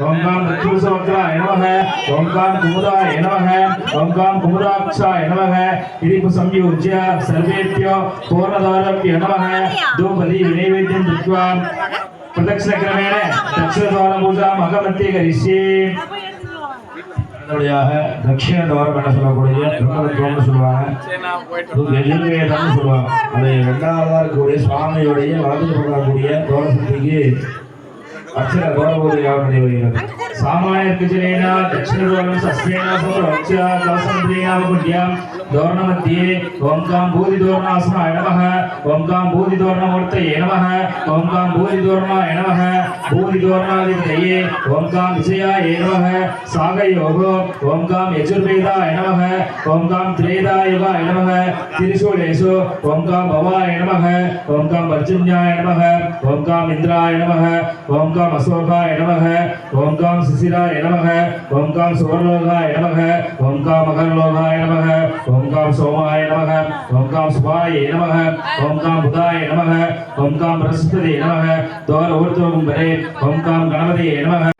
ஓம் com ரித்துசோத்ராய நமக ஓம் com குமுதாய நமக ஓம் com குமுதாட்சாய நமக இதிப்பு சம்யோஜ்ய சர்வேभ्यो பூர்ணதாரப்ய நமக தூபதி வினைவேத்யம் திருத்வா பிரதட்சணக்கிரமேண தட்சிணத்வார பூஜாம் அகமத்திய கரிஷ்யே. அடுத்தபடியாக தட்சிண துவாரம் என்ன சொல்லக்கூடிய பிரம்மதத்துவம்னு சொல்லுவாங்க. எதிர்வேதம்னு சொல்லுவாங்க. அது இரண்டாவதா இருக்கக்கூடிய சுவாமியுடைய வலது பக்கம் இருக்கக்கூடிய அச்சன அச்சர தோரபூஜையாக நடைபெறுகிறது सामान्यर्पिजनेन दक्षिणपूर्वं सस्येन सौरवच्च कौसन्द्रियावकुड्यां धोरणमध्ये ॐ कां भूरिधोरणासनाय नमः ॐ कां भूरिधोरणमूर्तये नमः ॐ कां भूरिधोरणाय नमः भूरिधोरणादितये ॐ कां विजयाय नमः सागयोः ॐ कां यजुर्वेदाय नमः ॐ कां त्रेदायवाय नमः त्रिशूलेषु ॐ कां भवाय नमः ॐ कां पर्जन्याय नमः ॐ काम् इन्द्राय नमः ॐ काम् अशोकाय சுசிராய நமக ஓம் காம் சுவர்லோகாய நமக ஓம் காம் மகர்லோகாய நமக ஓம் காம் சோமாய நமக ஓம் காம் சுபாய நமக ஓம் காம் புதாய நமக ஓம் காம் பிரஸ்பதி நமக தோர ஊர்த்தோகும் வரே ஓம் காம் கணபதி நமக